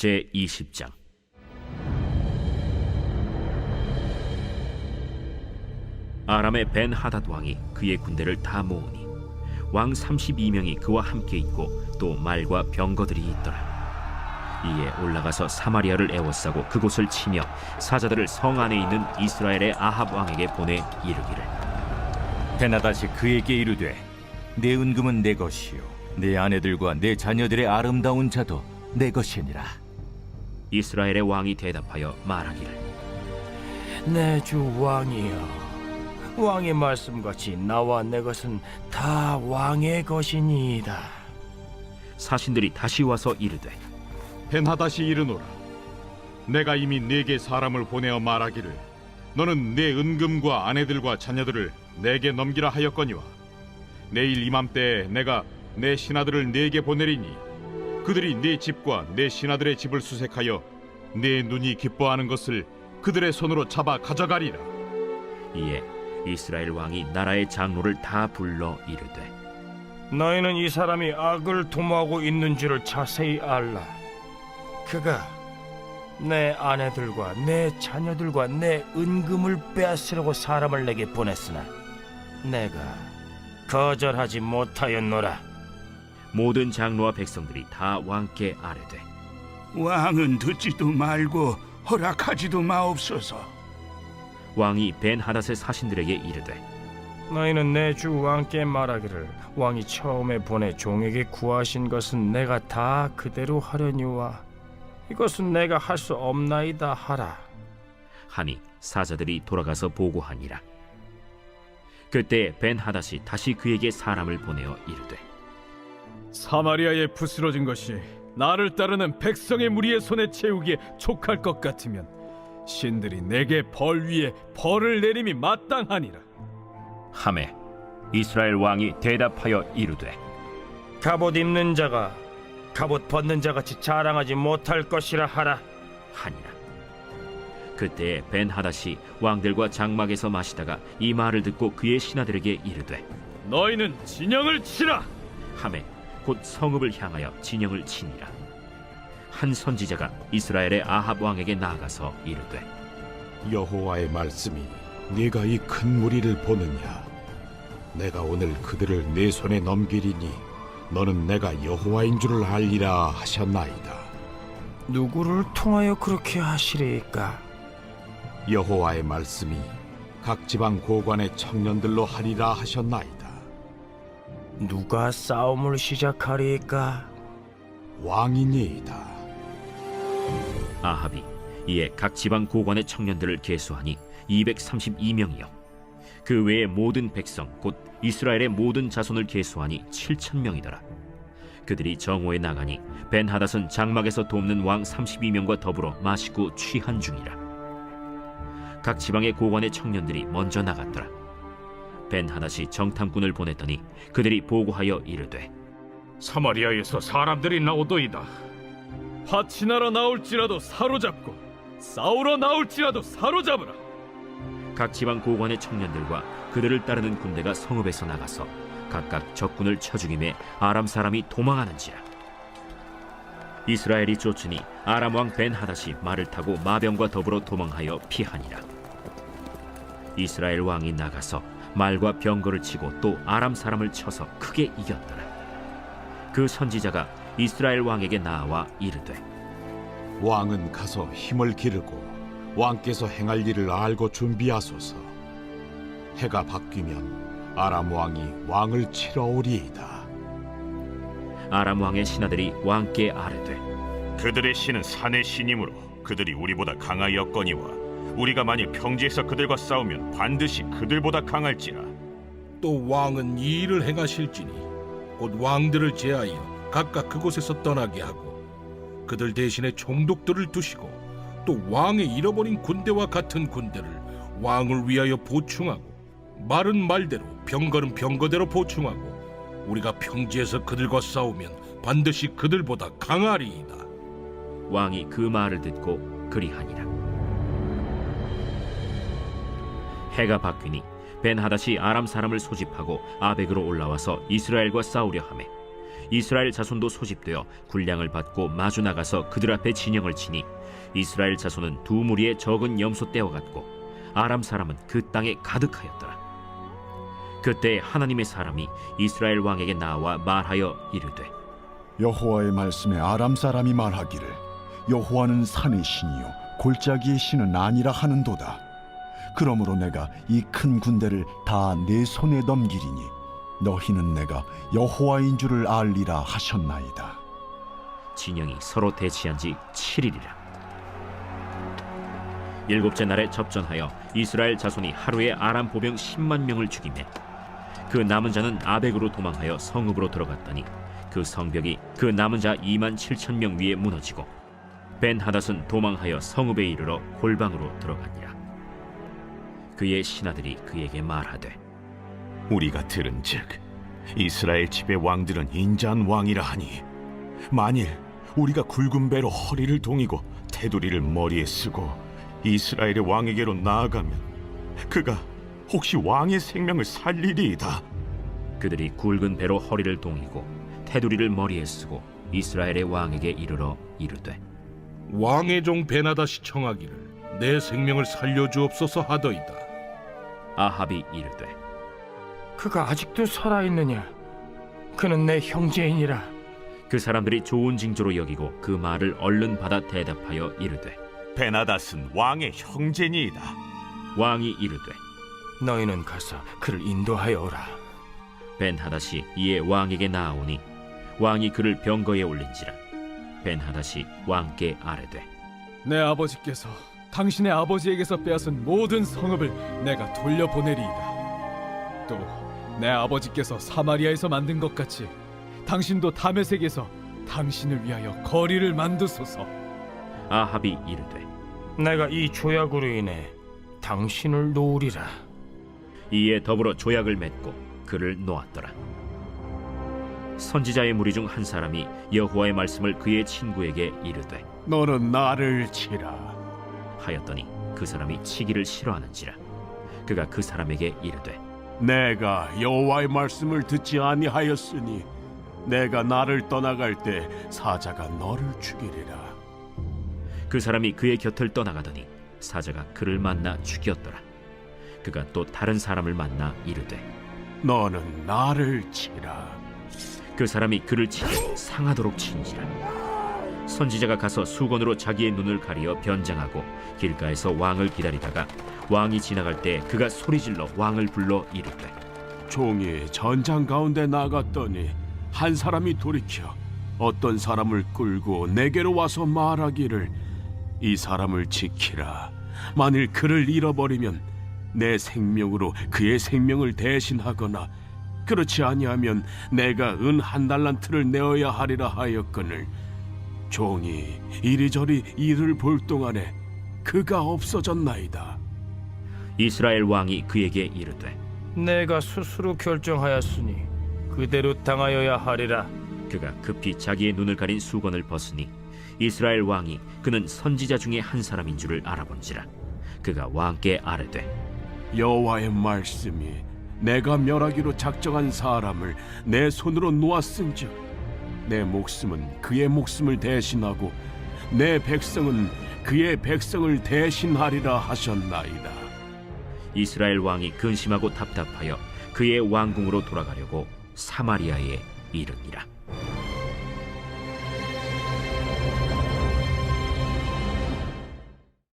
제 20장. 아람의 벤 하닷 왕이 그의 군대를 다 모으니 왕 32명이 그와 함께 있고 또 말과 병거들이 있더라. 이에 올라가서 사마리아를 에워싸고 그곳을 치며 사자들을 성 안에 있는 이스라엘의 아합 왕에게 보내 이르기를. 베나다시 그에게 이르되 내 은금은 내 것이요. 내 아내들과 내 자녀들의 아름다운 자도 내 것이니라 이스라엘의 왕이 대답하여 말하기를. 내 주 왕이여 왕의 말씀같이 나와 내 것은 다 왕의 것이니이다. 사신들이 다시 와서 이르되 벤하다시 이르노라. 내가 이미 네게 사람을 보내어 말하기를 너는 내 은금과 아내들과 자녀들을 내게 넘기라 하였거니와 내일 이맘때에 내가 내 신하들을 네게 보내리니 그들이 네 집과 내 신하들의 집을 수색하여 내 눈이 기뻐하는 것을 그들의 손으로 잡아 가져가리라. 이에 이스라엘 왕이 나라의 장로를 다 불러 이르되 너희는 이 사람이 악을 도모하고 있는 줄을 자세히 알라. 그가 내 아내들과 내 자녀들과 내 은금을 빼앗으려고 사람을 내게 보냈으나 내가 거절하지 못하였노라 모든 장로와 백성들이 다 왕께 아뢰되 왕은 듣지도 말고 허락하지도 마옵소서. 왕이 벤 하닷의 사신들에게 이르되 너희는 내 주 왕께 말하기를 왕이 처음에 보내 종에게 구하신 것은 내가 다 그대로 하려니와 이것은 내가 할 수 없나이다 하라 하니 사자들이 돌아가서 보고하니라 그때 벤 하닷이 다시 그에게 사람을 보내어 이르되 사마리아에 부스러진 것이 나를 따르는 백성의 무리의 손에 채우기에 촉할 것 같으면 신들이 내게 벌 위에 벌을 내림이 마땅하니라. 하매 이스라엘 왕이 대답하여 이르되 갑옷 입는 자가 갑옷 벗는 자 같이 자랑하지 못할 것이라 하라 하니라 그때 벤 하닷이 왕들과 장막에서 마시다가 이 말을 듣고 그의 신하들에게 이르되 너희는 진영을 치라. 하매 곧 성읍을 향하여 진영을 치니라. 한 선지자가 이스라엘의 아합 왕에게 나아가서 이르되 여호와의 말씀이 네가 이 큰 무리를 보느냐? 내가 오늘 그들을 네 손에 넘기리니 너는 내가 여호와인 줄을 알리라 하셨나이다. 누구를 통하여 그렇게 하시리까? 여호와의 말씀이 각 지방 고관의 청년들로 하리라 하셨나이다 누가 싸움을 시작하리까? 왕이니이다. 아합이 이에 각 지방 고관의 청년들을 계수하니 232명이요. 그 외의 모든 백성 곧 이스라엘의 모든 자손을 계수하니 7천 명이더라. 그들이 정오에 나가니 벤 하닷은 장막에서 돕는 왕 32명과 더불어 마시고 취한 중이라. 각 지방의 고관의 청년들이 먼저 나갔더라 벤 하닷이 정탐꾼을 보냈더니 그들이 보고하여 이르되 사마리아에서 사람들이 나오도이다. 화친하러 나올지라도 사로잡고 싸우러 나올지라도 사로잡으라. 각 지방 고관의 청년들과 그들을 따르는 군대가 성읍에서 나가서 각각 적군을 쳐 죽임에 아람 사람이 도망하는지라 이스라엘이 쫓으니 아람 왕 벤 하닷이 말을 타고 마병과 더불어 도망하여 피하니라 이스라엘 왕이 나가서 말과 병거를 치고 또 아람 사람을 쳐서 크게 이겼더라. 그 선지자가 이스라엘 왕에게 나와 이르되 왕은 가서 힘을 기르고 왕께서 행할 일을 알고 준비하소서. 해가 바뀌면 아람 왕이 왕을 치러 오리이다. 아람 왕의 신하들이 왕께 아뢰되 그들의 신은 산의 신이므로 그들이 우리보다 강하였거니와 우리가 만일 평지에서 그들과 싸우면 반드시 그들보다 강할지라 또 왕은 이 일을 행하실지니 곧 왕들을 제하여 각각 그곳에서 떠나게 하고 그들 대신에 총독들을 두시고 또 왕의 잃어버린 군대와 같은 군대를 왕을 위하여 보충하고 말은 말대로 병거는 병거대로 보충하고 우리가 평지에서 그들과 싸우면 반드시 그들보다 강하리이다. 왕이 그 말을 듣고 그리하니라. 해가 바뀌니 벤 하닷이 아람 사람을 소집하고 아벡으로 올라와서 이스라엘과 싸우려 하매 이스라엘 자손도 소집되어 군량을 받고 마주 나가서 그들 앞에 진영을 치니 이스라엘 자손은 두 무리의 적은 염소 떼어갔고 아람 사람은 그 땅에 가득하였더라. 그때 하나님의 사람이 이스라엘 왕에게 나와 말하여 이르되 여호와의 말씀에 아람 사람이 말하기를 여호와는 산의 신이요 골짜기의 신은 아니라 하는도다. 그러므로 내가 이 큰 군대를 다 내 손에 넘기리니 너희는 내가 여호와인 줄을 알리라 하셨나이다. 진영이 서로 대치한 지 7일이라. 일곱째 날에 접전하여 이스라엘 자손이 하루에 아람 보병 10만 명을 죽이매 그 남은 자는 아벡으로 도망하여 성읍으로 들어갔더니 그 성벽이 그 남은 자 2만 7천 명 위에 무너지고 벤 하닷은 도망하여 성읍에 이르러 골방으로 들어가니라. 그의 신하들이 그에게 말하되 우리가 들은즉 이스라엘 집의 왕들은 인자한 왕이라 하니 만일 우리가 굵은 배로 허리를 동이고 테두리를 머리에 쓰고 이스라엘의 왕에게로 나아가면 그가 혹시 왕의 생명을 살리리이다. 그들이 굵은 배로 허리를 동이고 테두리를 머리에 쓰고 이스라엘의 왕에게 이르러 이르되 왕의 종 베나다시 청하기를 내 생명을 살려주옵소서 하더이다. 아합이 이르되 그가 아직도 살아 있느냐? 그는 내 형제이니라. 그 사람들이 좋은 징조로 여기고 그 말을 얼른 받아 대답하여 이르되 베나닷은 왕의 형제니이다. 왕이 이르되 너희는 가서 그를 인도하여 오라. 벤하닷이 이에 왕에게 나아오니 왕이 그를 병거에 올린지라 벤하닷이 왕께 아뢰되 내 아버지께서 당신의 아버지에게서 빼앗은 모든 성읍을 내가 돌려보내리이다. 또 내 아버지께서 사마리아에서 만든 것 같이 당신도 다메섹에서 당신을 위하여 거리를 만드소서. 아합이 이르되 내가 이 조약으로 인해 당신을 놓으리라. 이에 더불어 조약을 맺고 그를 놓았더라 선지자의 무리 중 한 사람이 여호와의 말씀을 그의 친구에게 이르되 너는 나를 치라. 하였더니 그 사람이 치기를 싫어하는지라 그가 그 사람에게 이르되 내가 여호와의 말씀을 듣지 아니하였으니 내가 나를 떠나갈 때 사자가 너를 죽이리라. 그 사람이 그의 곁을 떠나가더니 사자가 그를 만나 죽였더라 그가 또 다른 사람을 만나 이르되 너는 나를 치라. 그 사람이 그를 치되 상하도록 친지라 선지자가 가서 수건으로 자기의 눈을 가리어 변장하고 길가에서 왕을 기다리다가 왕이 지나갈 때 그가 소리질러 왕을 불러 이르되 종이 전장 가운데 나갔더니 한 사람이 돌이켜 어떤 사람을 끌고 내게로 와서 말하기를 이 사람을 지키라. 만일 그를 잃어버리면 내 생명으로 그의 생명을 대신하거나 그렇지 아니하면 내가 은 한 달란트를 내어야 하리라 하였거늘 종이 이리저리 이를 볼 동안에 그가 없어졌나이다. 이스라엘 왕이 그에게 이르되 내가 스스로 결정하였으니 그대로 당하여야 하리라. 그가 급히 자기의 눈을 가린 수건을 벗으니 이스라엘 왕이 그는 선지자 중에 한 사람인 줄을 알아본지라 그가 왕께 아뢰되 여호와의 말씀이 내가 멸하기로 작정한 사람을 내 손으로 놓았은즉 내 목숨은 그의 목숨을 대신하고 내 백성은 그의 백성을 대신하리라 하셨나이다. 이스라엘 왕이 근심하고 답답하여 그의 왕궁으로 돌아가려고 사마리아에 이르니라